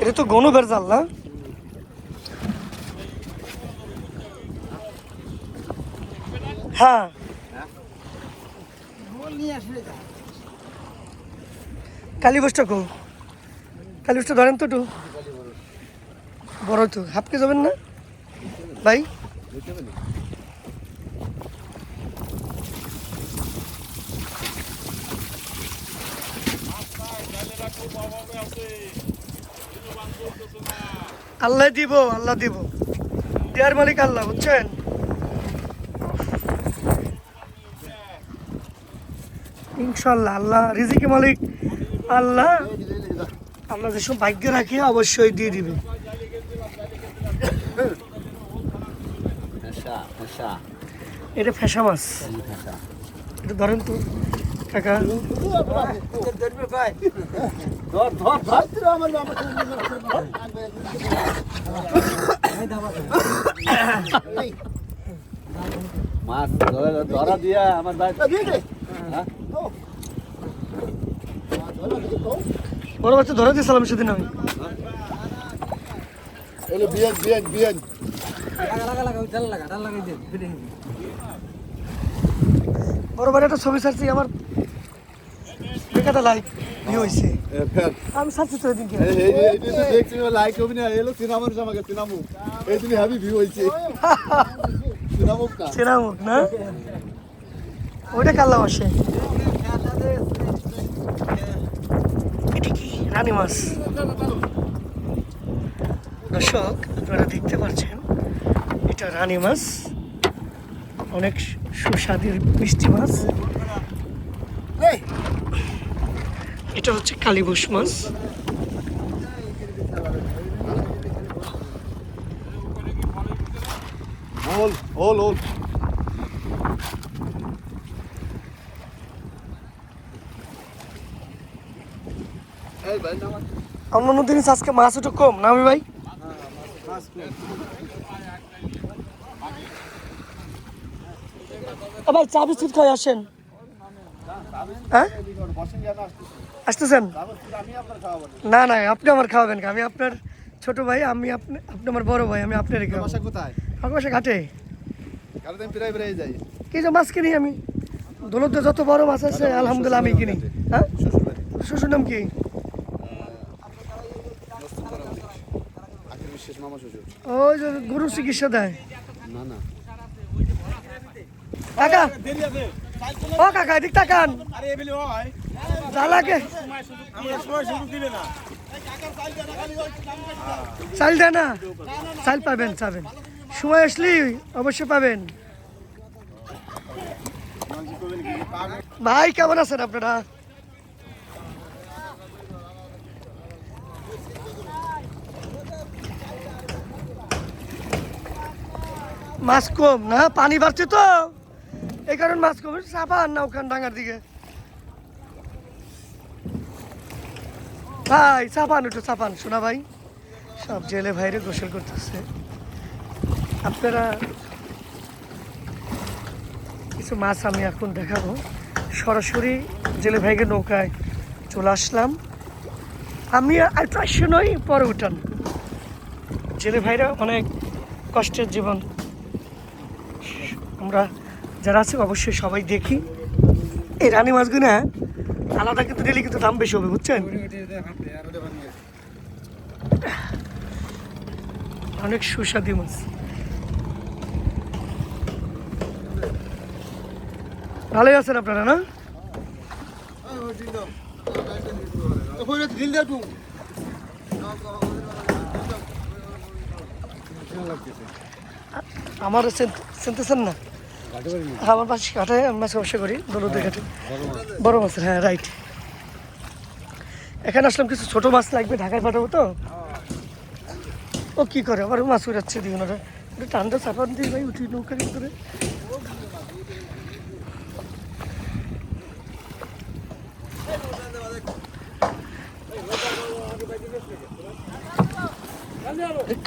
এটা তো গনুবের জাল না? হ্যাঁ। কালী বসটা কো কালী বসটা ধরেন তো একটু। বড় তো। হাফকে যাবেন না? ভাই? আল্লাহ দিব আল্লাহ দিব। দেয়ার মালিক আল্লাহ বুঝছেন? ইনশাল্লাহ আল্লাহ রিজিকে মালিক আল্লাহ। আল্লাহ যেসব ভাগ্য রাখে অবশ্যই দিয়ে দিবে। এটা ফেসা মাছ। এটা ধরেন তো। ধর মাছ ধরা দিয়া আমার ভাই হ্যাঁ? বড় বাচ্চা ধরে দিয়েছিলাম সেদিন আমি। এলো বিয়ান বিয়ান বিয়ান। বড় বাড়ি একটা ছবি ছাড়ছি আমার বেকাটা লাইক আমি ছাড়ছি তো এই এই দেখছি লাইক হবে না এলো সিনেমার জামাকে সিনামু। এই তুমি হ্যাভি ভিউ হইছে। না? কাল্লা এটা কি? রানী মাছ। দর্শক আপনারা দেখতে পাচ্ছেন এটা রানী মাছ। অনেক সুস্বাদের মিষ্টি মাছ। এটা হচ্ছে কালীবস মাছ। হোল হোল হোল এই ভাই নামা। অন্যান্য দিন আজকে মাছ একটু কম না আমি ভাই? ভাই চা বিস্কুট খাই আসেন। হ্যাঁ? আসতেছেন? আমি আপনার খাওয়াবো না না আপনি আমার খাওয়াবেন আমি আপনার ছোট ভাই আমি আপনি আপনি আমার বড় ভাই আমি আপনার বাসা কোথায়? আমার বাসা ঘাটে কি যে মাছ কিনি আমি? দৌলতে যত বড় মাছ আছে আলহামদুলিল্লাহ আমি কিনি। হ্যাঁ? শ্বশুর নাম কি আখির বিশেষ মামা ওই যে গরু চিকিৎসা দেয়। না না। কাকা! ও কাকা এদিক তাকান। আরে এবেলি হয় না। চাল দেয় না। চাল পাবেন চাবেন। সময় আসলি অবশ্যই পাবেন। ভাই কেমন আছেন আপনারা? মাছ কম না? পানি বাড়ছে তো। এই কারণে মাছ কম। চাপান না ওখান ডাঙ্গার দিকে। ভাই, চাপান একটু, চাপান। শোনা ভাই, সব জেলে ভাইরে গোসল করতেছে। আপনারা কিছু মাছ আমি এখন দেখাবো। সরাসরি জেলে ভাইকে নৌকায় চলে আসলাম। আমি আর প্রায় নই, পরে উঠান। জেলে ভাইরা অনেক কষ্টের জীবন। আমরা যারা আছে, অবশ্যই সবাই দেখি। এই রানী মাছগুলো আলাদা কিন্তু দিলে কিন্তু দাম বেশি হবে, বুঝছেন? অনেক সুস্বাদু মাছ। ভালোই আছেন আপনারা, না? আমার চিনতেছেন না? আমার পাশে কাঠায় আমি মাছ ব্যবসা করি দলুদের ঘাটে বড় মাছের হ্যাঁ রাইট এখানে আসলাম কিছু ছোট মাছ লাগবে, ঢাকায় পাঠাবো তো? ও কি করে? আবার মাছ উড়াচ্ছে দিই ওনারা। টান্ডা চাপান দিই ভাই উঠি নৌকার ভিতরে।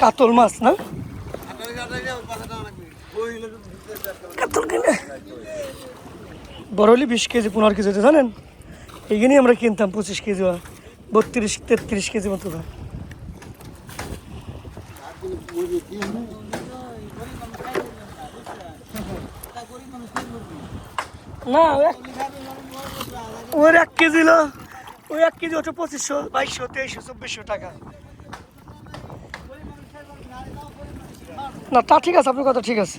কাতল মাছ, না? হলে বিশ কেজি, পনেরো কেজি জানেন? এইখানেই আমরা কিনতাম, পঁচিশ কেজি বা বত্রিশ, তেত্রিশ কেজি মতো হয়। না ওর এক কেজি লো ওই এক কেজি ওটা পঁচিশশো, বাইশশো, তেইশশো, চব্বিশশো টাকা। না, তা ঠিক আছে, আপনার কথা ঠিক আছে।